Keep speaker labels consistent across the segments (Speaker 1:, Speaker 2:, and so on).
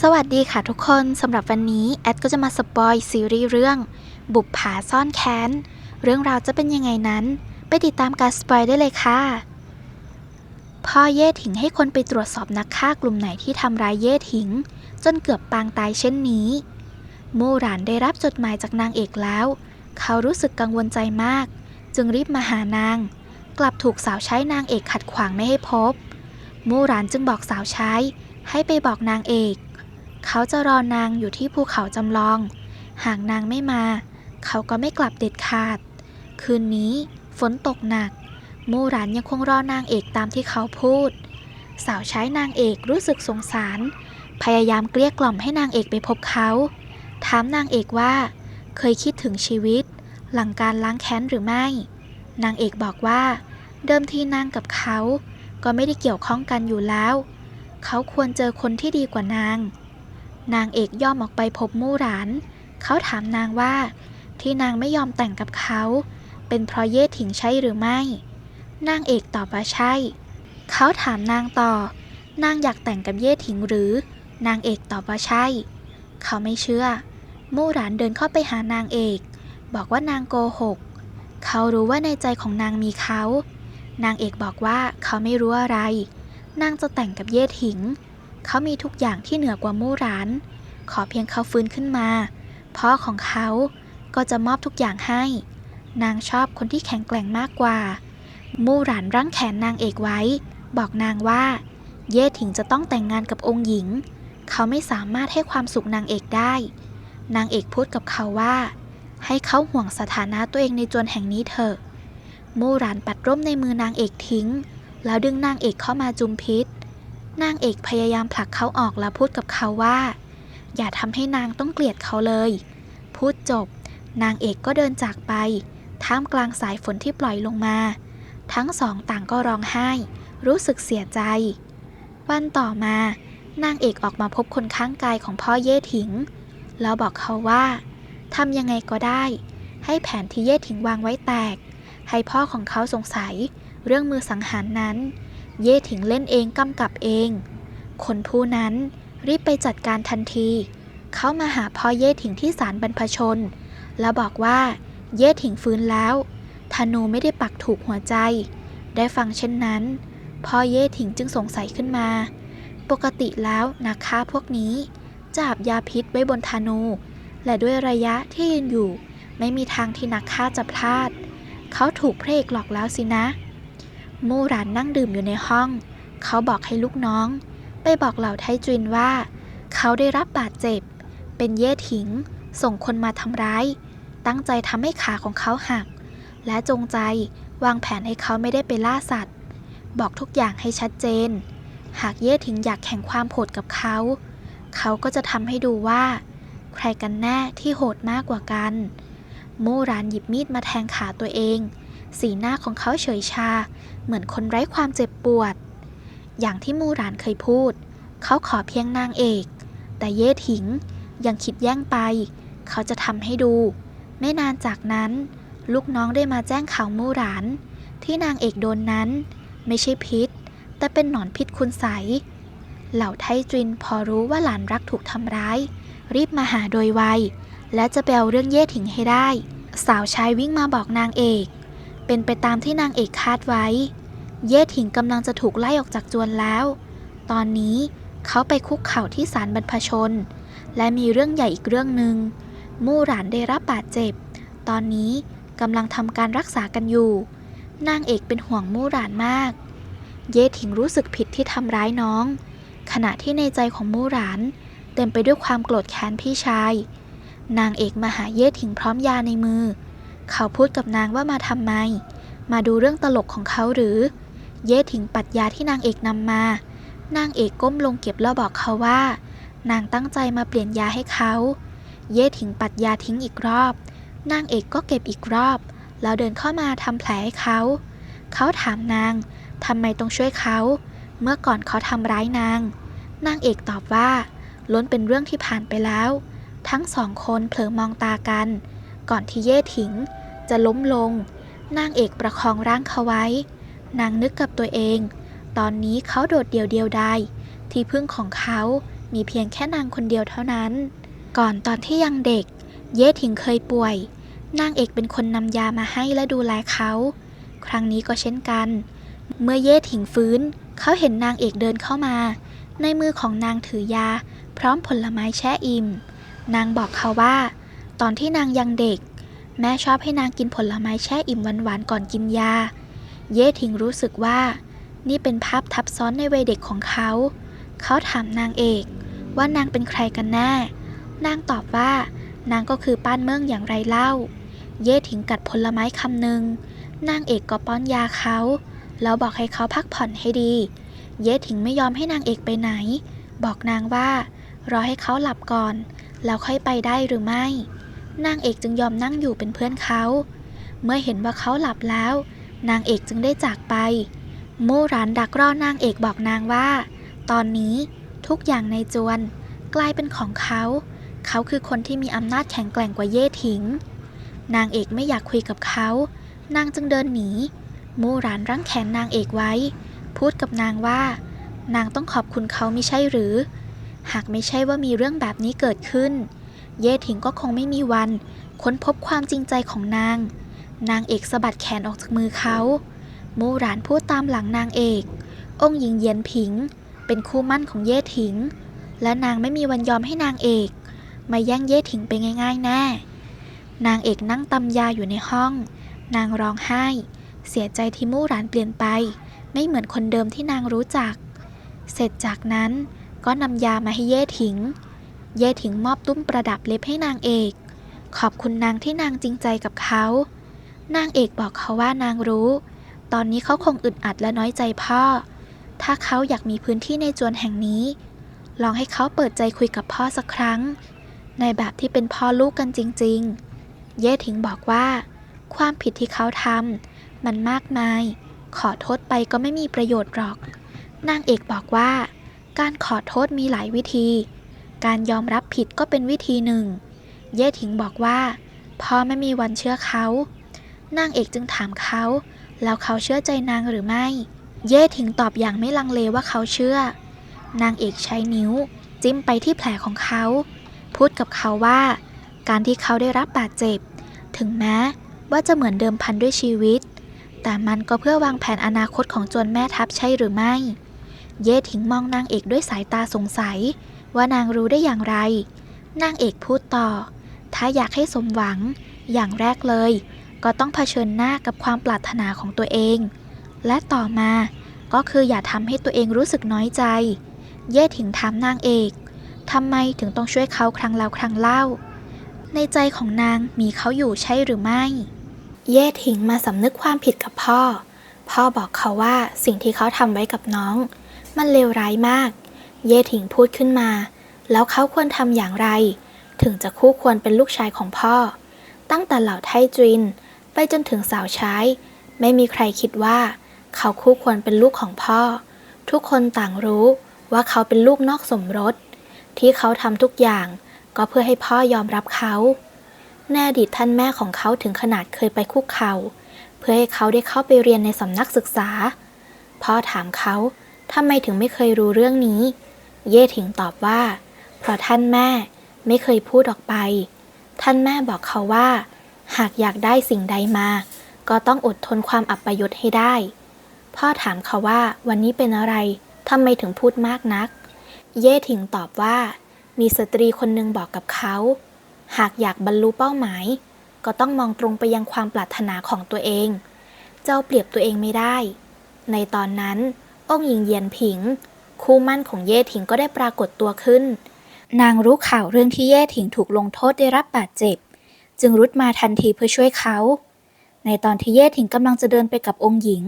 Speaker 1: สวัสดีค่ะทุกคนสำหรับวันนี้แอดก็จะมาสปอยซีรีส์เรื่อง บุปผาซ่อนแค้น เรื่องราวจะเป็นยังไงนั้น ไปติดตามการสปอยได้เลยค่ะ พ่อเย่ถิงให้คนไปตรวจสอบนักฆ่ากลุ่มไหนที่ทำร้ายเย่ถิง จนเกือบปางตายเช่นนี้มู่หลานได้รับจดหมายจากนางเอกแล้ว เขารู้สึกกังวลใจมาก จึงรีบมาหานาง กลับถูกสาวใช้นางเอกขัดขวางไม่ให้พบ มู่หลานจึงบอกสาวใช้ให้ไปบอกนางเอก เขาจะรอนางอยู่ที่ภูเขาจำลอง หากนางไม่มา เขาก็ไม่กลับเด็ดขาด คืนนี้ฝนตกหนัก มู่หลานยังคงรอนางเอกตามที่เขาพูด สาวใช้นางเอกรู้สึกสงสาร พยายามเกลี้ยกล่อมให้นางเอกไปพบเขา ถามนางเอกว่า เคยคิดถึงชีวิต หลังการล้างแค้นหรือไม่ นางเอกบอกว่า เดิมทีนางกับเขา ก็ไม่ได้เกี่ยวข้องกันอยู่แล้ว เขาควรเจอคนที่ดีกว่านาง นางเอกย่อมออกไปพบมู่หลาน เขาถามนางว่า ที่นางไม่ยอมแต่งกับเขา เป็นเพราะเย่ถิงใช่หรือไม่ นางเอกตอบว่าใช่ เขาถามนางต่อ นางอยากแต่งกับเย่ถิงหรือ นางเอกตอบว่าใช่ เขาไม่เชื่อ มู่หลานเดินเข้าไปหานางเอก บอกว่านางโกหก เขารู้ว่าในใจของนางมีเขา นางเอกบอกว่าเขาไม่รู้อะไร นางจะแต่งกับเย่ถิง เขามีทุกอย่างที่เหนือกว่ามู่หลาน ขอเพียงเขาฟื้นขึ้นมา พ่อของเขาก็จะมอบทุกอย่างให้ นางชอบคนที่แข็งแกร่งมากกว่า มู่หลานรั้งแขนนางเอกไว้ บอกนางว่า เย่ถิงจะต้องแต่งงานกับองค์หญิง เขาไม่สามารถให้ความสุขนางเอกได้ นางเอกพูดกับเขาว่า ให้เขาห่วงสถานะตัวเองในจวนแห่งนี้เถอะมู่หลานปัดร่มในมือนางเอกทิ้ง แล้วดึงนางเอกเข้ามาจุมพิษ นางเอกพยายามผลักเขาออกแล้วพูดกับเขาว่า อย่าทำให้นางต้องเกลียดเขาเลย พูดจบ นางเอกก็เดินจากไป ท่ามกลางสายฝนที่ปล่อยลงมา ทั้งสองต่างก็ร้องไห้ รู้สึกเสียใจ วันต่อมานางเอกออกมาพบคนข้างกายของพ่อเย่ถิง แล้วบอกเขาว่าทำยังไงก็ได้ ให้แผนที่เย่ถิงวางไว้แตก ให้พ่อของเขาสงสัย เรื่องมือสังหารนั้น เย่ถิงเล่นเองกำกับเอง คนผู้นั้นรีบไปจัดการทันที เขามาหาพ่อเย่ถิงที่ศาลบรรพชน แล้วบอกว่า เย่ถิงฟื้นแล้ว ธนูไม่ได้ปักถูกหัวใจ ได้ฟังเช่นนั้น พ่อเย่ถิงจึงสงสัยขึ้นมา ปกติแล้วนักฆ่าพวกนี้จะอาบยาพิษไว้บนธนู และด้วยระยะที่ยืนอยู่ ไม่มีทางที่นักฆ่าจะพลาด เขาถูกเพระเอกหลอกแล้วสินะ มู่หลานนั่งดื่มอยู่ในห้อง เขาบอกให้ลูกน้อง ไปบอกเหล่าไทจินว่า เขาได้รับบาดเจ็บ เป็นเย่ถิง ส่งคนมาทำร้าย ตั้งใจทำให้ขาของเขาหัก และจงใจวางแผนให้เขาไม่ได้ไปล่าสัตว์ บอกทุกอย่างให้ชัดเจน หากเย่ถิงอยากแข่งความโหดกับเขา เขาก็จะทำให้ดูว่า ใครกันแน่ที่โหดมากกว่ากัน มู่หลานหยิบมีดมาแทงขาตัวเอง สีหน้าของเขาเฉยชา เหมือนคนไร้ความเจ็บปวด อย่างที่มู่หลานเคยพูด เขาขอเพียงนางเอก แต่เย่ถิงยังคิดแย่งไป เขาจะทำให้ดู ไม่นานจากนั้น ลูกน้องได้มาแจ้งข่าวมู่หลาน ที่นางเอกโดนนั้น ไม่ใช่พิษ แต่เป็นหนอนพิษคุณใส เหล่าไทจินพอรู้ว่าหลานรักถูกทำร้าย รีบมาหาโดยไวและจะไปเอาเรื่องเย่ถิงให้ได้ สาวชายวิ่งมาบอกนางเอก เป็นไปตามที่นางเอกคาดไว้ เย่ถิงกำลังจะถูกไล่ออกจากจวนแล้ว ตอนนี้เขาไปคุกเข่าที่ศาลบรรพชน และมีเรื่องใหญ่อีกเรื่องหนึ่งมู่หลานได้รับบาดเจ็บ ตอนนี้กำลังทำการรักษากันอยู่ นางเอกเป็นห่วงมู่หลานมาก เย่ถิงรู้สึกผิดที่ทำร้ายน้อง ขณะที่ในใจของมู่หลาน เต็มไปด้วยความโกรธแค้นพี่ชาย นางเอกมาหาเย่ถิงพร้อมยาในมือ เขาพูดกับนางว่ามาทำไม มาดูเรื่องตลกของเขาหรือ เย่ถิงปัดยาที่นางเอกนำมา นางเอกก้มลงเก็บแล้วบอกเขาว่า นางตั้งใจมาเปลี่ยนยาให้เขา เย่ถิงปัดยาทิ้งอีกรอบ นางเอกก็เก็บอีกรอบ แล้วเดินเข้ามาทำแผลให้เขา เขาถามนางทำไมต้องช่วยเขา เมื่อก่อนเขาทำร้ายนาง นางเอกตอบว่า ล้นเป็นเรื่องที่ผ่านไปแล้ว ทั้งสองคนเผลอมองตากัน ก่อนที่เย่ถิง จะล้มลง นางเอกประคองร่างเขาไว้ นางนึกกับตัวเอง ตอนนี้เขาโดดเดี่ยวเดียวดายที่พึ่งของเขามีเพียงแค่นางคนเดียวเท่านั้น ก่อนตอนที่ยังเด็ก เย่ถิงเคยป่วย นางเอกเป็นคนนำยามาให้และดูแลเขา ครั้งนี้ก็เช่นกัน เมื่อเย่ถิงฟื้น เขาเห็นนางเอกเดินเข้ามา ในมือของนางถือยา พร้อมผลไม้แช่อิ่ม นางบอกเขาว่า ตอนที่นางยังเด็ก แม่ชอบให้นางกินผลไม้แช่อิ่มหวานๆก่อนกินยา เย่ถิงรู้สึกว่า นี่เป็นภาพทับซ้อนในวัยเด็กของเขา เขาถามนางเอกว่านางเป็นใครกันแน่ นางตอบว่านางก็คือป้านเมืองอย่างไรเล่า เย่ถิงกัดผลไม้คำหนึ่งนางเอกก็ป้อนยาเขา แล้วบอกให้เขาพักผ่อนให้ดี เย่ถิงไม่ยอมให้นางเอกไปไหน บอกนางว่า รอให้เขาหลับก่อน แล้วค่อยไปได้หรือไม่ นางเอกจึงยอมนั่งอยู่เป็นเพื่อนเขา เมื่อเห็นว่าเขาหลับแล้ว นางเอกจึงได้จากไปมู่รานดักรอนางเอกบอกนางว่า ตอนนี้ทุกอย่างในจวนกลายเป็นของเขา เขาคือคนที่มีอำนาจแข็งแกร่งกว่าเย่ถิง นางเอกไม่อยากคุยกับเขา นางจึงเดินหนี มู่รานรั้งแขนนางเอกไว้ พูดกับนางว่า นางต้องขอบคุณเขาไม่ใช่หรือ หากไม่ใช่ว่ามีเรื่องแบบนี้เกิดขึ้น เย่ถิงก็คงไม่มีวัน ค้นพบความจริงใจของนาง นางเอกสะบัดแขนออกจากมือเขามู่หรานพูดตามหลังนางเอก องค์หญิงเยียนผิง เป็นคู่มั่นของเย่ถิง และนางไม่มีวันยอมให้นางเอกมาแย่งเย่ถิงไปง่าย ๆ แน่ นางเอกนั่งตำยาอยู่ในห้อง นางร้องไห้ เสียใจที่มู่หรานเปลี่ยนไป ไม่เหมือนคนเดิมที่นางรู้จัก เสร็จจากนั้นก็นำยามาให้เย่ถิง เย่ถิงมอบตุ้มประดับเล็บให้นางเอก ขอบคุณนางที่นางจริงใจกับเขา นางเอกบอกเขาว่านางรู้ ตอนนี้เขาคงอึดอัดและน้อยใจพ่อ ถ้าเขาอยากมีพื้นที่ในจวนแห่งนี้ ลองให้เขาเปิดใจคุยกับพ่อสักครั้ง ในแบบที่เป็นพ่อลูกกันจริง ๆ เย่ถิงบอกว่า ความผิดที่เขาทำมันมากมาย ขอโทษไปก็ไม่มีประโยชน์หรอก นางเอกบอกว่า การขอโทษมีหลายวิธี การยอมรับผิดก็เป็นวิธีหนึ่ง เย่ถิงบอกว่า พ่อไม่มีวันเชื่อเขา นางเอกจึงถามเขา แล้วเขาเชื่อใจนางหรือไม่ เย่ถิงตอบอย่างไม่ลังเลว่าเขาเชื่อ นางเอกใช้นิ้ว จิ้มไปที่แผลของเขา พูดกับเขาว่า การที่เขาได้รับบาดเจ็บ ถึงแม้ว่าจะเหมือนเดิมพันด้วยชีวิต แต่มันก็เพื่อวางแผนอนาคตของจวนแม่ทัพใช่หรือไม่ เย่ถิงมองนางเอกด้วยสายตาสงสัย ว่านางรู้ได้อย่างไร นางเอกพูดต่อ ถ้าอยากให้สมหวัง อย่างแรกเลย ก็ต้องเผชิญหน้ากับความปรารถนาของตัวเอง และต่อมาก็คืออย่าทำให้ตัวเองรู้สึกน้อยใจ เย่ถิงถามนางเอกทำไมถึงต้องช่วยเขาครั้งแล้วครั้งเล่า ในใจของนางมีเขาอยู่ใช่หรือไม่ เย่ถิงมาสำนึกความผิดกับพ่อ พ่อบอกเขาว่าสิ่งที่เขาทำไว้กับน้อง มันเลวร้ายมาก เย่ถิงพูดขึ้นมา แล้วเขาควรทำอย่างไร ถึงจะคู่ควรเป็นลูกชายของพ่อ ตั้งแต่เหล่าไทจิน ไปจนถึงสาวใช้ ไม่มีใครคิดว่า เขาคู่ควรเป็นลูกของพ่อ ทุกคนต่างรู้ว่าเขาเป็นลูกนอกสมรส ที่เขาทำทุกอย่างก็เพื่อให้พ่อยอมรับเขาในอดีท่านแม่ของเขาถึงขนาดเคยไปคุกเขา่าเพื่อให้เขาได้เข้าไปเรียนในสำนักศึกษา พ่อถามเขาทำไมถึงไม่เคยรู้เรื่องนี้ เย่ถิงตอบว่า เพราะท่านแม่ไม่เคยพูดออกไป ท่านแม่บอกเขาว่า หากอยากได้สิ่งใดมา ก็ต้องอดทนความอับปยศให้ได้ พ่อถามเขาว่าวันนี้เป็นอะไรทำไมถึงพูดมากนัก เย่ถิงตอบว่า มีสตรีคนหนึ่งบอกกับเขา หากอยากบรรลุเป้าหมาย ก็ต้องมองตรงไปยังความปรารถนาของตัวเอง เจ้าเปรียบตัวเองไม่ได้ ในตอนนั้น องค์หญิงเยียนผิง คู่มั่นของเย่ถิงก็ได้ปรากฏตัวขึ้น นางรู้ข่าวเรื่องที่เย่ถิงถูกลงโทษได้รับบาดเจ็บ จึงรุดมาทันทีเพื่อช่วยเขา ในตอนที่เย่ถิงกำลังจะเดินไปกับองค์หญิง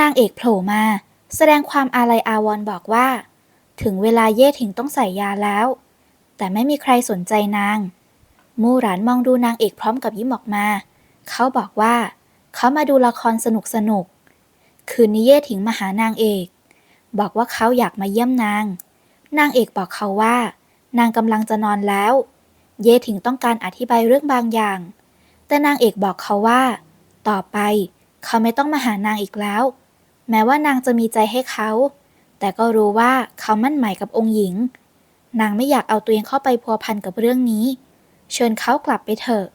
Speaker 1: นางเอกโผล่มา แสดงความอาลัยอาวรณ์บอกว่า ถึงเวลาเย่ถิงต้องใส่ยาแล้ว แต่ไม่มีใครสนใจนาง มู่หรานมองดูนางเอกพร้อมกับยิ้มออกมา เขาบอกว่า เขามาดูละครสนุกสนุกๆคืนนี้เย่ถิงมาหานางเอก บอกว่าเขาอยากมาเยี่ยมนาง นางเอกบอกเขาว่า นางกำลังจะนอนแล้ว เยถิงต้องการอธิบายเรื่องบางอย่าง แต่นางเอกบอกเขาว่า ต่อไปเขาไม่ต้องมาหานางอีกแล้ว แม้ว่านางจะมีใจให้เขา แต่ก็รู้ว่าเขามั่นหมายกับองค์หญิง นางไม่อยากเอาตัวเองเข้าไปพัวพันกับเรื่องนี้ เชิญเขากลับไปเถอะ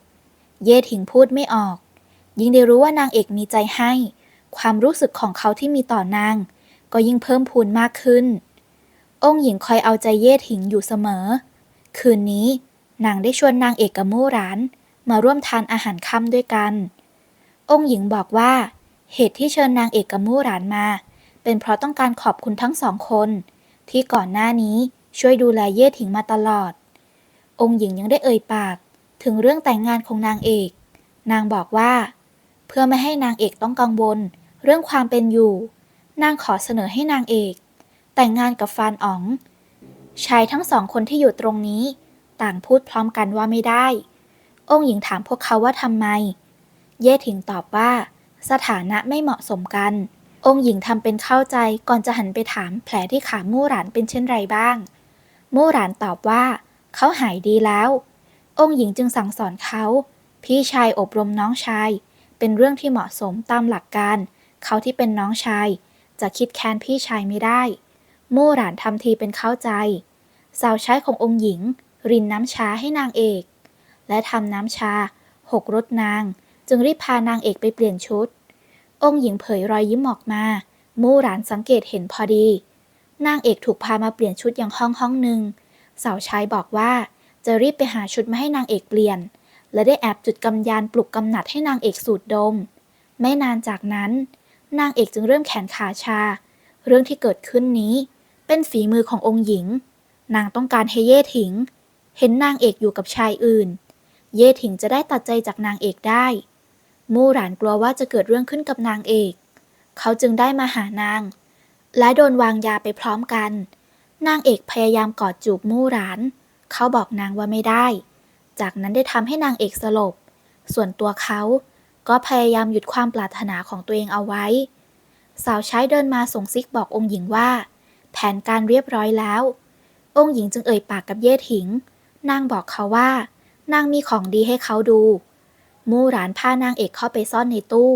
Speaker 1: เยถิงพูดไม่ออก ยิ่งได้รู้ว่านางเอกมีใจให้ ความรู้สึกของเขาที่มีต่อนาง ก็ยิ่งเพิ่มพูนมากขึ้น องค์หญิงคอยเอาใจเย่ถิงอยู่เสมอ คืนนี้นางได้ชวนนางเอกกมู่หรานมาร่วมทานอาหารค่ำด้วยกัน องค์หญิงบอกว่า เหตุที่เชิญนางเอกกมู่หรานมา เป็นเพราะต้องการขอบคุณทั้งสองคน ที่ก่อนหน้านี้ช่วยดูแลเย่ถิงมาตลอด องค์หญิงยังได้เอ่ยปาก ถึงเรื่องแต่งงานของนางเอก นางบอกว่า เพื่อไม่ให้นางเอกต้องกังวล เรื่องความเป็นอยู่ นางขอเสนอให้นางเอก แต่งงานกับฟานอ๋อง ชายทั้งสองคนที่อยู่ตรงนี้ ต่างพูดพร้อมกันว่าไม่ได้ องค์หญิงถามพวกเขาว่าทำไม เย่ถิงตอบว่า สถานะไม่เหมาะสมกัน องค์หญิงทำเป็นเข้าใจก่อนจะหันไปถามแผลที่ขามู่หลานเป็นเช่นไรบ้าง มู่หลานตอบว่า เขาหายดีแล้ว องค์หญิงจึงสั่งสอนเขา พี่ชายอบรมน้องชาย เป็นเรื่องที่เหมาะสมตามหลักการ เขาที่เป็นน้องชาย จะคิดแค้นพี่ชายไม่ได้มู่หลานทำทีเป็นเข้าใจ สาวใช้ขององค์หญิง รินน้ำชาให้นางเอก และทำน้ำชา หกรสนาง จึงรีบพานางเอกไปเปลี่ยนชุด องค์หญิงเผยรอยยิ้มออกมามู่หลานสังเกตเห็นพอดี นางเอกถูกพามาเปลี่ยนชุดอย่างห้องห้องหนึ่งสาวใช้บอกว่าจะรีบไปหาชุดมาให้นางเอกเปลี่ยน และได้แอบจุดกำยานปลุกกำหนัดให้นางเอกสูดดม ไม่นานจากนั้น นางเอกจึงเริ่มแขนขาชา เรื่องที่เกิดขึ้นนี้เป็นฝีมือขององค์หญิง นางต้องการให้เย่ถิง เห็นนางเอกอยู่กับชายอื่น เย่ถิงจะได้ตัดใจจากนางเอกได้ มู่หลานกลัวว่าจะเกิดเรื่องขึ้นกับนางเอก เขาจึงได้มาหานาง และโดนวางยาไปพร้อมกัน นางเอกพยายามกอดจูบมู่หลาน เขาบอกนางว่าไม่ได้ จากนั้นได้ทำให้นางเอกสลบ ส่วนตัวเขา ก็พยายามหยุดความปรารถนาของตัวเองเอาไว้ สาวใช้เดินมาส่งซิกบอกองค์หญิงว่า แผนการเรียบร้อยแล้ว องค์หญิงจึงเอ่ยปากกับเย่ถิง นางบอกเขาว่า นางมีของดีให้เขาดู มู่หลานพานางเอกเข้าไปซ่อนในตู้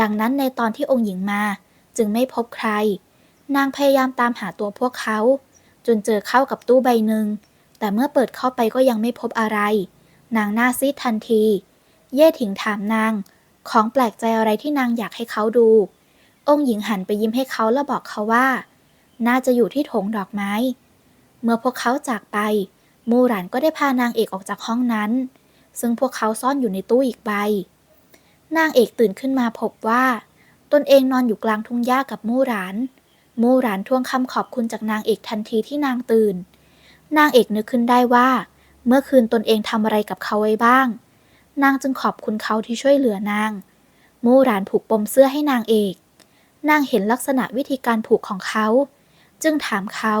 Speaker 1: ดังนั้นในตอนที่องค์หญิงมาจึงไม่พบใคร นางพยายามตามหาตัวพวกเขา จนเจอเข้ากับตู้ใบหนึ่งแต่เมื่อเปิดเข้าไปก็ยังไม่พบอะไร นางหน้าซีดทันที เย่ถิงถามนาง ของแปลกใจอะไรที่นางอยากให้เขาดู องค์หญิงหันไปยิ้มให้เขาแล้วบอกเขาว่า น่าจะอยู่ที่โถงดอกไม้ เมื่อพวกเขาจากไป มูหลานก็ได้พานางเอกออกจากห้องนั้น ซึ่งพวกเขาซ่อนอยู่ในตู้อีกใบ นางเอกตื่นขึ้นมาพบว่า ตนเองนอนอยู่กลางทุ่งหญ้ากับมู่หลาน มู่หลานทวงคำขอบคุณจากนางเอกทันทีที่นางตื่น นางเอกนึกขึ้นได้ว่า เมื่อคืนตนเองทำอะไรกับเขาไว้บ้าง นางจึงขอบคุณเขาที่ช่วยเหลือนาง มู่หลานผูกปมเสื้อให้นางเอก นางเห็นลักษณะวิธีการผูกของเขา จึงถามเขา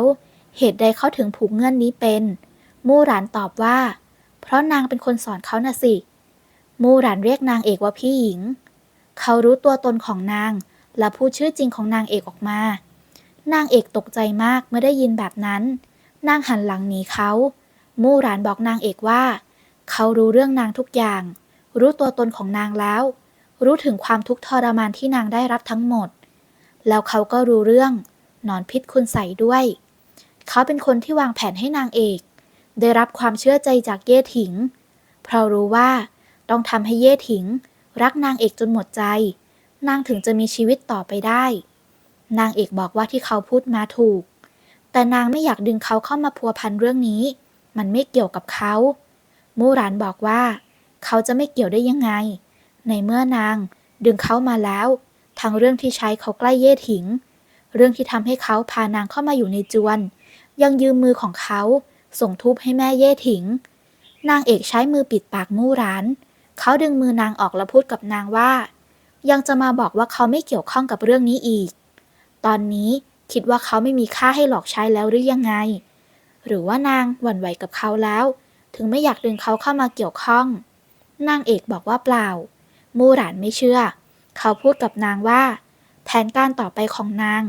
Speaker 1: เหตุใดเขาถึงผูกเงื่อนนี้เป็น มู่หลานตอบว่า เพราะนางเป็นคนสอนเขาน่ะสิ มู่หลานเรียกนางเอกว่าพี่หญิง เขารู้ตัวตนของนาง และพูดชื่อจริงของนางเอกออกมา นางเอกตกใจมากเมื่อได้ยินแบบนั้น นางหันหลังหนีเขา มู่หลานบอกนางเอกว่า เขารู้เรื่องนางทุกอย่าง รู้ตัวตนของนางแล้ว รู้ถึงความทุกข์ทรมานที่นางได้รับทั้งหมด แล้วเขาก็รู้เรื่องหนอนพิษคุณใส่ด้วย เขาเป็นคนที่วางแผนให้นางเอก ได้รับความเชื่อใจจากเย่ถิง เพราะรู้ว่าต้องทำให้เย่ถิง รักนางเอกจนหมดใจ นางถึงจะมีชีวิตต่อไปได้ นางเอกบอกว่าที่เขาพูดมาถูก แต่นางไม่อยากดึงเขาเข้ามาพัวพันเรื่องนี้ มันไม่เกี่ยวกับเขา มู่หลานบอกว่า เขาจะไม่เกี่ยวได้ยังไง ในเมื่อนาง ดึงเขามาแล้ว ทั้งเรื่องที่ใช้เขาใกล้เย่ถิง เรื่องที่ทำให้เขาพานางเข้ามาอยู่ในจวน ยังยืมมือของเขาส่งทูบให้แม่เย่ถิง นางเอกใช้มือปิดปากมู่หลาน เขาดึงมือนางออกแล้วพูดกับนางว่า ยังจะมาบอกว่าเขาไม่เกี่ยวข้องกับเรื่องนี้อีก ตอนนี้คิดว่าเขาไม่มีค่าให้หลอกใช้แล้วหรือยังไง หรือว่านางหวั่นไหวกับเขาแล้ว ถึงไม่อยากดึงเขาเข้ามาเกี่ยวข้อง นางเอกบอกว่าเปล่า มูหลานไม่เชื่อ เขาพูดกับนางว่า แผนการต่อไปของนาง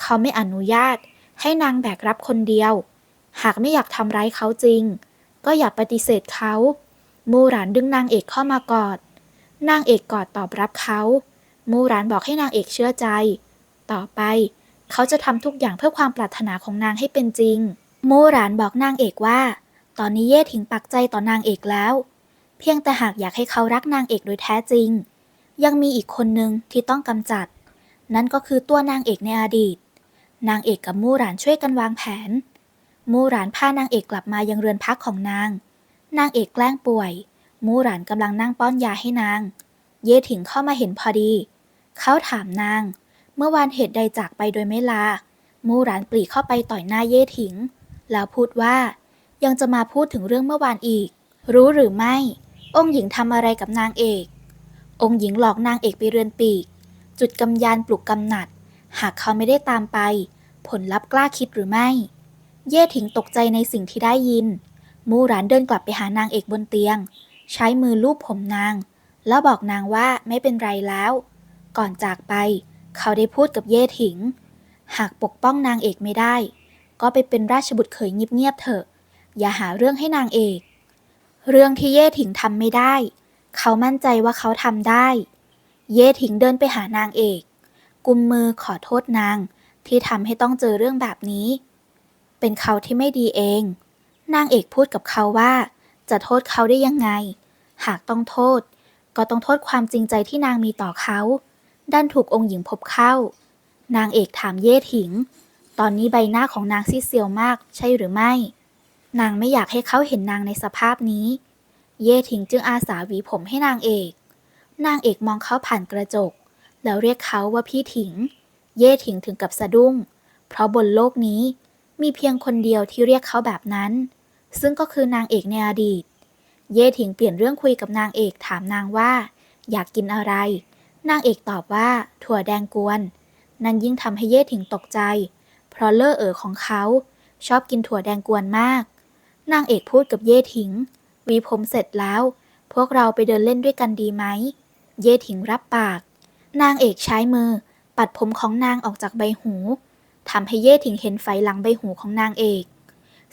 Speaker 1: เขาไม่อนุญาต ให้นางแบกรับคนเดียว หากไม่อยากทำร้ายเขาจริง ก็อย่าปฏิเสธเขา มูหลานดึงนางเอกเข้ามากอด นางเอกกอดตอบรับเขา มูหลานบอกให้นางเอกเชื่อใจ ต่อไป เขาจะทำทุกอย่างเพื่อความปรารถนาของนางให้เป็นจริง มูหลานบอกนางเอกว่า ตอนนี้เย่ถิงปักใจต่อนางเอกแล้ว เพียงแต่หากอยากให้เขารักนางเอกโดยแท้จริง ยังมีอีกคนหนึ่งที่ต้องกำจัด นั่นก็คือตัวนางเอกในอดีต นางเอกกับมู่หลานช่วยกันวางแผน มู่หลานพานางเอกกลับมายังเรือนพักของนาง นางเอกแกล้งป่วย มู่หลานกำลังนั่งป้อนยาให้นาง เย่ถิงเข้ามาเห็นพอดี เขาถามนาง เมื่อวานเหตุใดจากไปโดยไม่ลา มู่หลานปรีเข้าไปต่อยหน้าเย่ถิง แล้วพูดว่า ยังจะมาพูดถึงเรื่องเมื่อวานอีก รู้หรือไม่ องค์หญิงทำอะไรกับนางเอก องค์หญิงหลอกนางเอกไปเรือนปีก จุดกำยานปลุกกำหนัด หากเขาไม่ได้ตามไป ผลลัพธ์กล้าคิดหรือไม่ เย่ถิงตกใจในสิ่งที่ได้ยิน มู่หลานเดินกลับไปหานางเอกบนเตียง ใช้มือลูบผมนาง แล้วบอกนางว่าไม่เป็นไรแล้ว ก่อนจากไป เขาได้พูดกับเย่ถิง หากปกป้องนางเอกไม่ได้ ก็ไปเป็นราชบุตรเขยเงียบๆเถอะ อย่าหาเรื่องให้นางเอก เรื่องที่เย่ถิงทำไม่ได้ เขามั่นใจว่าเขาทำได้ เย่ถิงเดินไปหานางเอก กุมมือขอโทษนางที่ทำให้ต้องเจอเรื่องแบบนี้ เป็นเขาที่ไม่ดีเอง นางเอกพูดกับเขาว่า จะโทษเขาได้ยังไง หากต้องโทษ ก็ต้องโทษความจริงใจที่นางมีต่อเขา ดันถูกองค์หญิงพบเข้า นางเอกถามเย่ถิง ตอนนี้ใบหน้าของนางซีเซียวมากใช่หรือไม่ นางไม่อยากให้เขาเห็นนางในสภาพนี้ เย่ถิงจึงอาสาหวีผมให้นางเอก นางเอกมองเขาผ่านกระจก แล้วเรียกเขาว่าพี่ถิง เย่ถิงถึงกับสะดุ้ง เพราะบนโลกนี้มีเพียงคนเดียวที่เรียกเขาแบบนั้น ซึ่งก็คือนางเอกในอดีต เย่ถิงเปลี่ยนเรื่องคุยกับนางเอกถามนางว่า อยากกินอะไร นางเอกตอบว่า ถั่วแดงกวน นั่นยิ่งทำให้เย่ถิงตกใจ เพราะเล่อเอ๋อของเขาชอบกินถั่วแดงกวนมาก นางเอกพูดกับเย่ถิง วีผมเสร็จแล้ว พวกเราไปเดินเล่นด้วยกันดีไหม เย่ถิงรับปาก นางเอกใช้มือ ปัดผมของนางออกจากใบหูทำให้เย่ถิงเห็นไฟหลังใบหูของนางเอก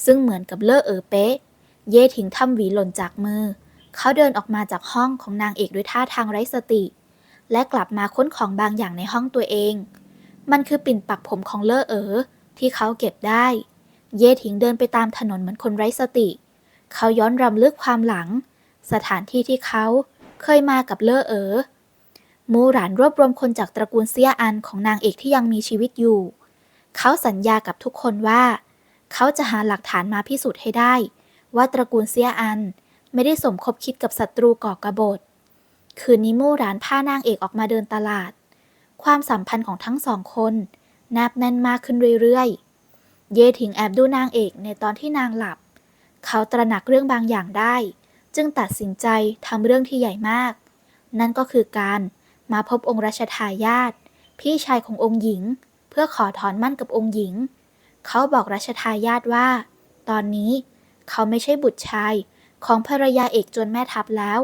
Speaker 1: ซึ่งเหมือนกับเลอเออเป๊ะ เย่ถิงทำหวีหล่นจากมือ เขาเดินออกมาจากห้องของนางเอกด้วยท่าทางไร้สติ และกลับมาค้นของบางอย่างในห้องตัวเอง มันคือปิ่นปักผมของเลอเออที่เขาเก็บได้ เย่ถิงเดินไปตามถนนเหมือนคนไร้สติ เขาย้อนรำลึกความหลัง สถานที่ที่เขาเคยมากับเลอเอ๋อมูหลานรวบรวมคนจากตระกูลเซียอันของนางเอกที่ยังมีชีวิตอยู่ เขาสัญญากับทุกคนว่า เขาจะหาหลักฐานมาพิสูจน์ให้ได้ ว่าตระกูลเซียอันไม่ได้สมคบคิดกับศัตรูก่อกบฏ คืนนี้มู่หลานพานางเอกออกมาเดินตลาด ความสัมพันธ์ของทั้งสองคนแนบแน่นมากขึ้นเรื่อยๆ เย่ถิงแอบดูนางเอกในตอนที่นางหลับ เขาตระหนักเรื่องบางอย่างได้ จึงตัดสินใจทำเรื่องที่ใหญ่มาก นั่นก็คือการมาพบองค์รัชทายาทพี่ชายขององค์หญิง เพื่อขอถอนมั่นกับองค์หญิง เขาบอกรัชทายาทว่า ตอนนี้เขาไม่ใช่บุตรชายของภรรยาเอกจนแม่ทัพแล้ว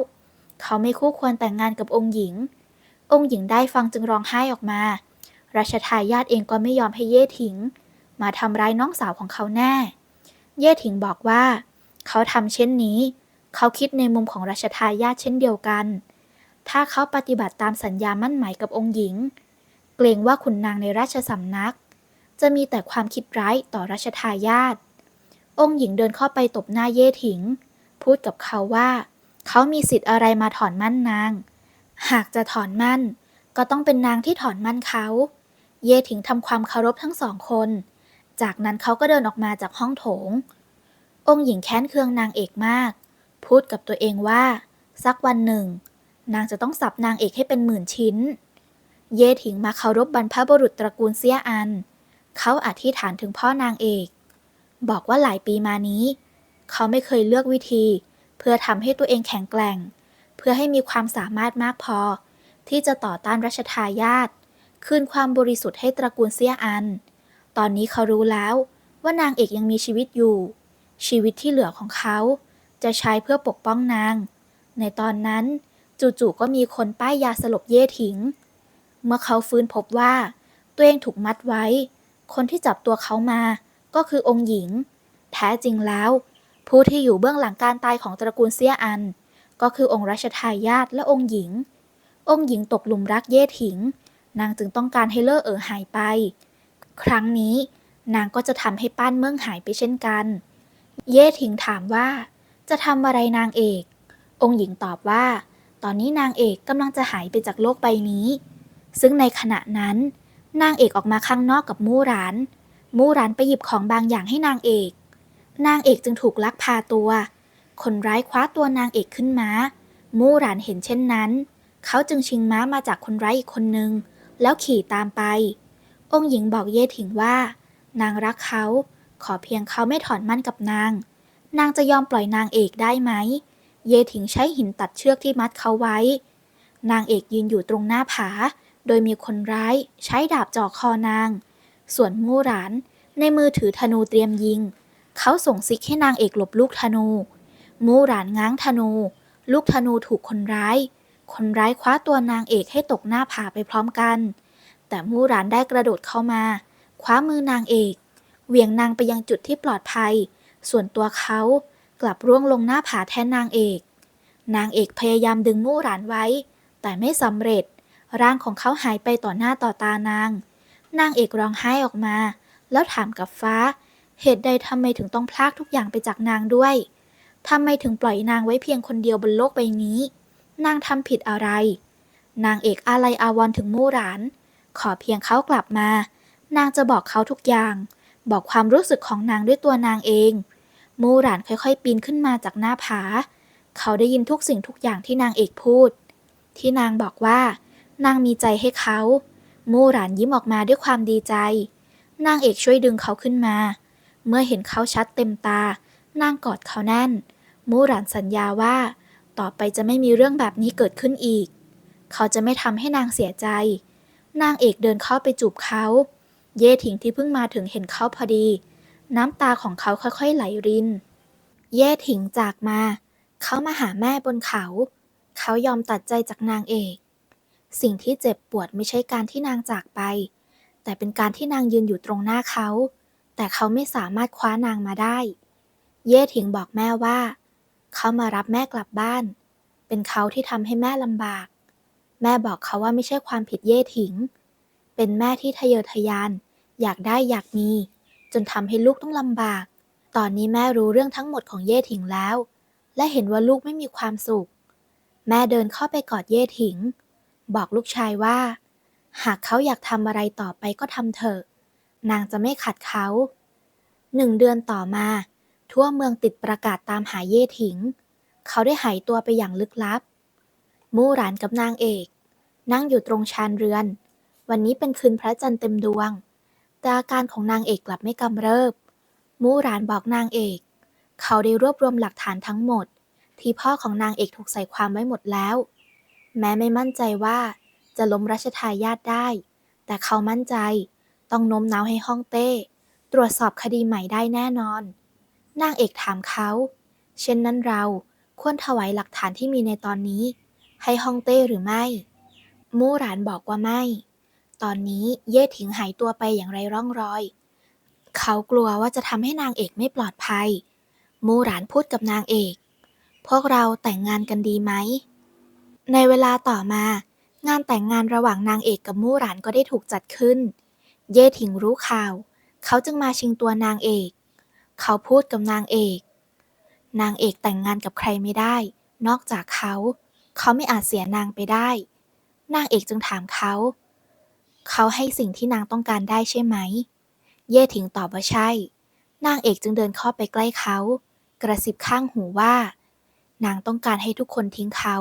Speaker 1: เขาไม่คู่ควรแต่งงานกับองค์หญิง องค์หญิงได้ฟังจึงร้องไห้ออกมา รัชทายาทเองก็ไม่ยอมให้เย่ถิง มาทำร้ายน้องสาวของเขาแน่ เย่ถิงบอกว่า เขาทำเช่นนี้ เขาคิดในมุมของรัชทายาทเช่นเดียวกัน ถ้าเขาปฏิบัติตามสัญญามั่นหมายกับองค์หญิง เกรงว่าขุนนางในราชสำนัก จะมีแต่ความคิดร้ายต่อรัชทายาทองค์หญิงเดินเข้าไปตบหน้าเย่ถิง พูดกับเขาว่า เขามีสิทธิ์อะไรมาถอนมั่นนาง หากจะถอนมั่น ก็ต้องเป็นนางที่ถอนมั่นเขา เย่ถิงทำความเคารพทั้งสองคน จากนั้นเขาก็เดินออกมาจากห้องโถง องค์หญิงแค้นเคืองนางเอกมาก พูดกับตัวเองว่า สักวันหนึ่ง นางจะต้องสับนางเอกให้เป็นหมื่นชิ้น เย่ถิงมาเคารพบรรพบุรุษตระกูลเซียอัน เขาอธิษฐานถึงพ่อนางเอก บอกว่าหลายปีมานี้ เขาไม่เคยเลือกวิธี เพื่อทำให้ตัวเองแข็งแกร่ง เพื่อให้มีความสามารถมากพอ ที่จะต่อต้านรัชทายาทคืนความบริสุทธิ์ให้ตระกูลเซียอัน ตอนนี้เขารู้แล้วว่านางเอกยังมีชีวิตอยู่ ชีวิตที่เหลือของเขา จะใช้เพื่อปกป้องนาง ในตอนนั้นจู่ๆก็มีคนป้ายยาสลบเย่ถิง เมื่อเขาฟื้นพบว่า ตัวเองถูกมัดไว้ คนที่จับตัวเขามาก็คือองค์หญิง แท้จริงแล้ว ผู้ที่อยู่เบื้องหลังการตายของตระกูลเซียอัน ก็คือองค์รัชทายาทและองค์หญิง องค์หญิงตกหลุมรักเย่ถิง นางจึงต้องการให้เล่อเอ๋อหายไป ครั้งนี้ นางก็จะทำให้ป้านเมืองหายไปเช่นกัน เย่ถิงถามว่า จะทำอะไรนางเอก องค์หญิงตอบว่า ตอนนี้นางเอกกำลังจะหายไปจากโลกใบนี้ ซึ่งในขณะนั้น นางเอกออกมาข้างนอกกับมู่หราน มู่หรานไปหยิบของบางอย่างให้นางเอก นางเอกจึงถูกลักพาตัว คนร้ายคว้าตัวนางเอกขึ้นมามู่หรานเห็นเช่นนั้น เขาจึงชิงม้ามาจากคนร้ายอีกคนนึง แล้วขี่ตามไป องค์หญิงบอกเย่ถิงว่า นางรักเขา ขอเพียงเขาไม่ถอนมั่นกับนาง นางจะยอมปล่อยนางเอกได้ไหม เย่ถิงใช้หินตัดเชือกที่มัดเขาไว้ นางเอกยืนอยู่ตรงหน้าผา โดยมีคนร้ายใช้ดาบจ่อคอนาง ส่วนมู่หรานในมือถือธนูเตรียมยิง เขาส่งซิกให้นางเอกหลบลูกธนู มู่หรานง้างธนู ลูกธนูถูกคนร้าย คนร้ายคว้าตัวนางเอกให้ตกหน้าผาไปพร้อมกัน แต่มู่หรานได้กระโดดเข้ามา คว้ามือนางเอก เหวี่ยงนางไปยังจุดที่ปลอดภัย ส่วนตัวเขากลับร่วงลงหน้าผาแทนนางเอก นางเอกพยายามดึงมู่หรานไว้ แต่ไม่สำเร็จ ร่างของเขาหายไปต่อหน้าต่อตานาง นางเอกร้องไห้ออกมา แล้วถามกับฟ้า เหตุใดทำไมถึงต้องพลากทุกอย่างไปจากนางด้วยทำไมถึงปล่อยนางไว้เพียงคนเดียวบนโลกใบนี้ นางทำผิดอะไร นางเอกอาลัยอาวรถึงมู่หราน ขอเพียงเขากลับมา นางจะบอกเขาทุกอย่าง บอกความรู้สึกของนางด้วยตัวนางเอง มู่หรานค่อยๆ ปีนขึ้นมาจากหน้าผา เขาได้ยินทุกสิ่งทุกอย่างที่นางเอกพูด ที่นางบอกว่า นางมีใจให้เขา มู่หรานยิ้มออกมาด้วยความดีใจ นางเอกช่วยดึงเขาขึ้นมา เมื่อเห็นเขาชัดเต็มตา นางกอดเขาแน่น มู่หรานสัญญาว่า ต่อไปจะไม่มีเรื่องแบบนี้เกิดขึ้นอีก เขาจะไม่ทำให้นางเสียใจ นางเอกเดินเข้าไปจูบเขา เย่ถิงที่เพิ่งมาถึงเห็นเขาพอดี น้ำตาของเขาค่อยๆไหลริน เย่ถิงจากมา เขามาหาแม่บนเขา เขายอมตัดใจจากนางเอก สิ่งที่เจ็บปวดไม่ใช่การที่นางจากไป แต่เป็นการที่นางยืนอยู่ตรงหน้าเขา แต่เขาไม่สามารถคว้านางมาได้ เย่ถิงบอกแม่ว่า เขามารับแม่กลับบ้าน เป็นเขาที่ทำให้แม่ลำบาก แม่บอกเขาว่าไม่ใช่ความผิดเย่ถิง เป็นแม่ที่ทะเยอทะยาน อยากได้อยากมี จนทำให้ลูกต้องลำบาก ตอนนี้แม่รู้เรื่องทั้งหมดของเย่ถิงแล้ว และเห็นว่าลูกไม่มีความสุข แม่เดินเข้าไปกอดเย่ถิง บอกลูกชายว่า หากเขาอยากทำอะไรต่อไปก็ทำเถอะ นางจะไม่ขัดเขาหนึ่งเดือนต่อมา ทั่วเมืองติดประกาศตามหาเย่ถิง เขาได้หายตัวไปอย่างลึกลับ มู่หรานกับนางเอก นั่งอยู่ตรงชานเรือน วันนี้เป็นคืนพระจันทร์เต็มดวง แต่อาการของนางเอกกลับไม่กำเริบ มู่หรานบอกนางเอก เขาได้รวบรวมหลักฐานทั้งหมด ที่พ่อของนางเอกถูกใส่ความไว้หมดแล้ว แม้ไม่มั่นใจว่าจะล้มรัชทายาทได้ แต่เขามั่นใจต้องโน้มน้าวให้ฮ่องเต้ ตรวจสอบคดีใหม่ได้แน่นอน นางเอกถามเขา เช่นนั้นเราควรถวายหลักฐานที่มีในตอนนี้ ให้ฮ่องเต้หรือไม่ มู่หรานบอกว่าไม่ ตอนนี้เย่ถิงหายตัวไปอย่างไรร่องรอย เขากลัวว่าจะทำให้นางเอกไม่ปลอดภัย มู่หรานพูดกับนางเอก พวกเราแต่งงานกันดีไหม ในเวลาต่อมา งานแต่งงานระหว่างนางเอกกับมู่หรานก็ได้ถูกจัดขึ้น เย่ถิงรู้ข่าว เขาจึงมาชิงตัวนางเอก เขาพูดกับนางเอก นางเอกแต่งงานกับใครไม่ได้ นอกจากเขา เขาไม่อาจเสียนางไปได้ นางเอกจึงถามเขา เขาให้สิ่งที่นางต้องการได้ใช่ไหม เย่ถิงตอบว่าใช่ นางเอกจึงเดินเข้าไปใกล้เขา กระซิบข้างหูว่า นางต้องการให้ทุกคนทิ้งเขา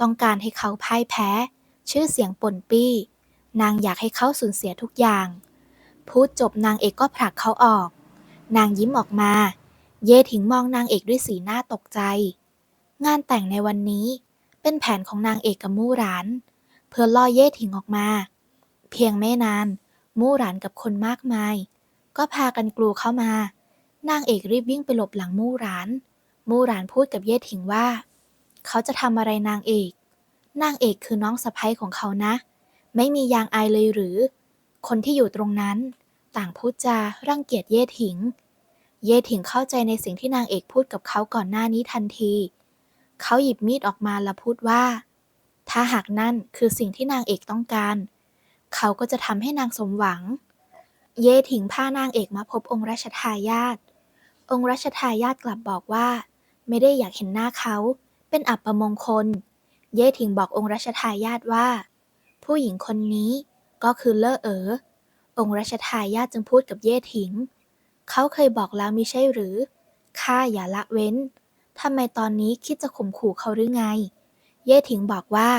Speaker 1: ต้องการให้เขาพ่ายแพ้ ชื่อเสียงป่นปี้ นางอยากให้เขาสูญเสียทุกอย่าง พูดจบนางเอกก็ผลักเขาออก นางยิ้มออกมา เย่ถิงมองนางเอกด้วยสีหน้าตกใจ งานแต่งในวันนี้ เป็นแผนของนางเอกกับมู่หราน เพื่อล่อเย่ถิงออกมา เพียงไม่นาน มู่หรานกับคนมากมาย ก็พากันกลัวเข้ามานางเอกรีบวิ่งไปหลบหลังมู่หราน มู่หรานพูดกับเย่ถิงว่า เขาจะทำอะไรนางเอก นางเอกคือน้องสะใภ้ของเขานะ ไม่มียางอายเลยหรือ คนที่อยู่ตรงนั้น ต่างพูดจารังเกียจเย่ถิง เย่ถิงเข้าใจในสิ่งที่นางเอกพูดกับเขาก่อนหน้านี้ทันที เขาหยิบมีดออกมาและพูดว่า ถ้าหากนั่นคือสิ่งที่นางเอกต้องการ เขาก็จะทำให้นางสมหวัง เย่ถิงพานางเอกมาพบองค์รัชทายาท องค์รัชทายาทกลับบอกว่า ไม่ได้อยากเห็นหน้าเขา เป็นอัปมงคล เย่ถิงบอกองค์รัชทายาทว่า ผู้หญิงคนนี้ก็คือเลอเอ๋อ องค์รัชทายาทจึงพูดกับเย่ถิง เขาเคยบอกแล้วมิใช่หรือข้าอย่าละเว้น ทำไมตอนนี้คิดจะข่มขู่เขาหรือไง เย่ถิงบอกว่า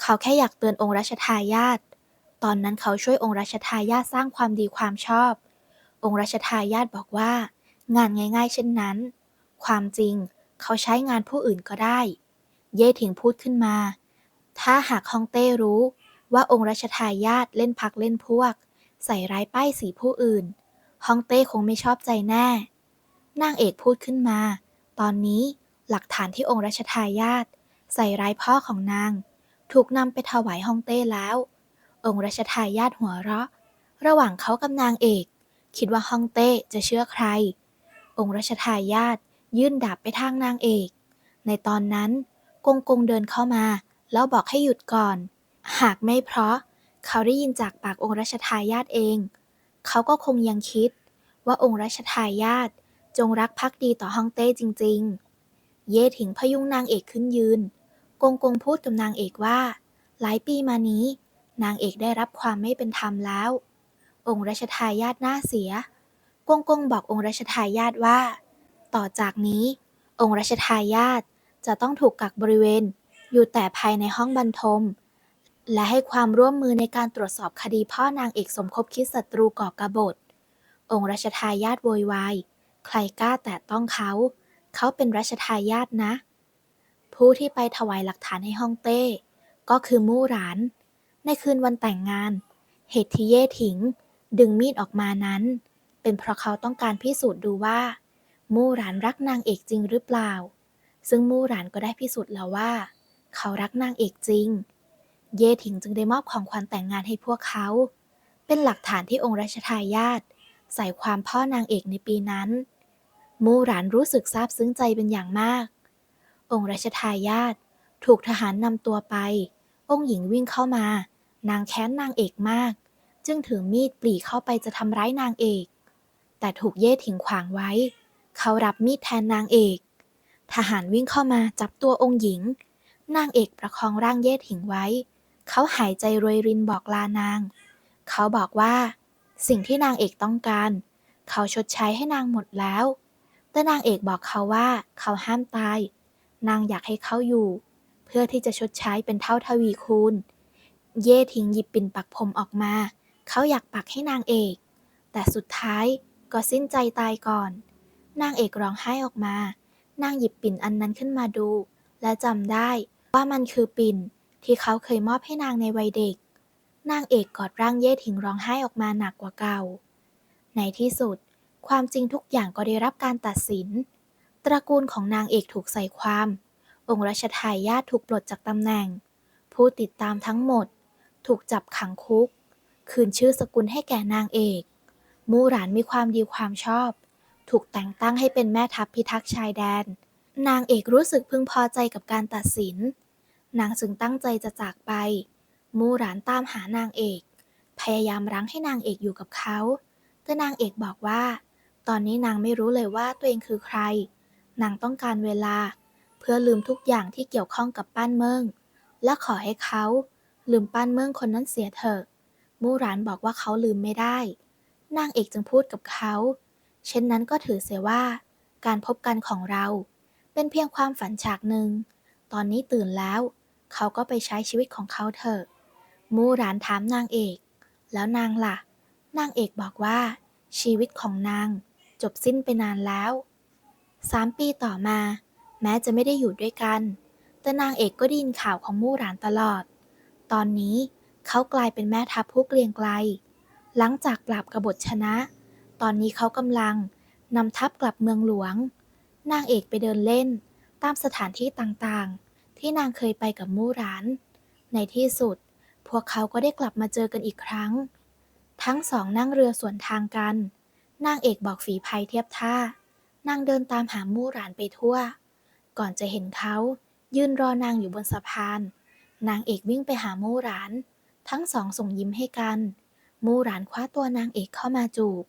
Speaker 1: เขาแค่อยากเตือนองค์รัชทายาท ตอนนั้นเขาช่วยองค์รัชทายาทสร้างความดีความชอบ องค์รัชทายาทบอกว่า งานง่าย ๆ เช่นนั้น ความจริงเขาใช้งานผู้อื่นก็ได้ เย่ถิงพูดขึ้นมา ถ้าหากฮองเต้รู้ว่าองค์รัชทายาทเล่นพักเล่นพวก ใส่ร้ายป้ายสีผู้อื่นฮองเต้คงไม่ชอบใจแน่ นางเอกพูดขึ้นมา ตอนนี้หลักฐานที่องค์รัชทายาทใส่ร้ายพ่อของนาง ถูกนำไปถวายฮองเต้แล้ว องค์รัชทายาทหัวเราะ ระหว่างเขากับนางเอก คิดว่าฮ่องเต้จะเชื่อใคร องค์รัชทายาทยื่นดาบไปทางนางเอก ในตอนนั้น กงกงเดินเข้ามา แล้วบอกให้หยุดก่อน หากไม่เพราะ เขาได้ยินจากปากองค์รัชทายาทเอง เขาก็คงยังคิดว่าองค์รัชทายาท จงรักภักดีต่อฮ่องเต้จริง ๆ เย่ถิงพยุงนางเอกขึ้นยืน กงกงพูดกับนางเอกว่า หลายปีมานี้ นางเอกได้รับความไม่เป็นธรรมแล้ว องค์รัชทายาทหน้าเสีย กงกงบอกองค์รัชทายาทว่า ต่อจากนี้ องค์รัชทายาทจะต้องถูกกักบริเวณ อยู่แต่ภายในห้องบรรทม และให้ความร่วมมือในการตรวจสอบคดีพ่อนางเอกสมคบคิดศัตรูก่อกบฏองค์รัชทายาทโวยวาย ใครกล้าแตะต้องเขา เขาเป็นรัชทายาทนะ ผู้ที่ไปถวายหลักฐานให้ฮ่องเต้ ก็คือมู่หลาน ในคืนวันแต่งงาน เหตุที่เย่ถิง ดึงมีดออกมานั้น เป็นเพราะเขาต้องการพิสูจน์ดูว่า มู่หลานรักนางเอกจริงหรือเปล่า ซึ่งมู่หลานก็ได้พิสูจน์แล้วว่า เขารักนางเอกจริง เย่ถิงจึงได้มอบของขวัญแต่งงานให้พวกเขา เป็นหลักฐานที่องค์รัชทายาท ใส่ความพ่อนางเอกในปีนั้น มู่หลานรู้สึกซาบซึ้งใจเป็นอย่างมาก องค์รัชทายาทถูกทหารนำตัวไป องค์หญิงวิ่งเข้ามา นางแค้นนางเอกมาก จึงถือมีดปรีเข้าไปจะทำร้ายนางเอก แต่ถูกเย่ถิงขวางไว้ เขารับมีดแทนนางเอก ทหารวิ่งเข้ามาจับตัวองค์หญิง นางเอกประคองร่างเย่ถิงไว้ เขาหายใจรวยรินบอกลานาง เขาบอกว่า สิ่งที่นางเอกต้องการ เขาชดใช้ให้นางหมดแล้ว แต่นางเอกบอกเขาว่าเขาห้ามตาย นางอยากให้เขาอยู่ เพื่อที่จะชดใช้เป็นเท่าทวีคูณ เย่ถิงหยิบปิ่นปักผมออกมา เขาอยากปักให้นางเอก แต่สุดท้ายก็สิ้นใจตายก่อน นางเอกร้องไห้ออกมา นางหยิบปิ่นอันนั้นขึ้นมาดู และจำได้ว่ามันคือปิ่นที่เขาเคยมอบให้นางในวัยเด็ก นางเอกกอดร่างเย่ถิงร้องไห้ออกมาหนักกว่าเก่า ในที่สุด ความจริงทุกอย่างก็ได้รับการตัดสิน ตระกูลของนางเอกถูกใส่ความ องค์รัชทายาทถูกปลดจากตำแหน่ง ผู้ติดตามทั้งหมด ถูกจับขังคุก คืนชื่อสกุลให้แก่นางเอก มู่หลานมีความดีความชอบ ถูกแต่งตั้งให้เป็นแม่ทัพพิทักษ์ชายแดน นางเอกรู้สึกพึงพอใจกับการตัดสิน นางจึงตั้งใจจะจากไป มู่หลานตามหานางเอก พยายามรั้งให้นางเอกอยู่กับเขา แต่นางเอกบอกว่า ตอนนี้นางไม่รู้เลยว่าตัวเองคือใคร นางต้องการเวลา เพื่อลืมทุกอย่างที่เกี่ยวข้องกับป้านเมิงและขอให้เขาลืมป้านเมิงคนนั้นเสียเถอะ มู่หลานบอกว่าเขาลืมไม่ได้ นางเอกจึงพูดกับเขา เช่นนั้นก็ถือเสียว่า การพบกันของเรา เป็นเพียงความฝันฉากหนึ่ง ตอนนี้ตื่นแล้ว เขาก็ไปใช้ชีวิตของเขาเถอะ มู่หลานถามนางเอก แล้วนางล่ะ นางเอกบอกว่า ชีวิตของนาง จบสิ้นไปนานแล้วสามปีต่อมา แม้จะไม่ได้อยู่ด้วยกัน แต่นางเอกก็ได้ยินข่าวของมู่หลานตลอด ตอนนี้เขากลายเป็นแม่ทัพผู้เกรียงไกล หลังจากปราบกบฏชนะ ตอนนี้เขากำลังนำทัพกลับเมืองหลวง นางเอกไปเดินเล่น ตามสถานที่ต่างๆ ที่นางเคยไปกับมู่หลาน ในที่สุด วกเขาก็ได้กลับมาเจอกันอีกครั้ง ทั้งสองนั่งเรือสวนทางกัน นางเอกบอกฝีพายเทียบท่านางเดินตามหามู่หลานไปทั่ว ก่อนจะเห็นเขายืนรอนางอยู่บนสะพาน นางเอกวิ่งไปหามู่หลาน ทั้งสองส่งยิ้มให้กัน มู่หลานคว้าตัวนางเอกเข้ามาจูบ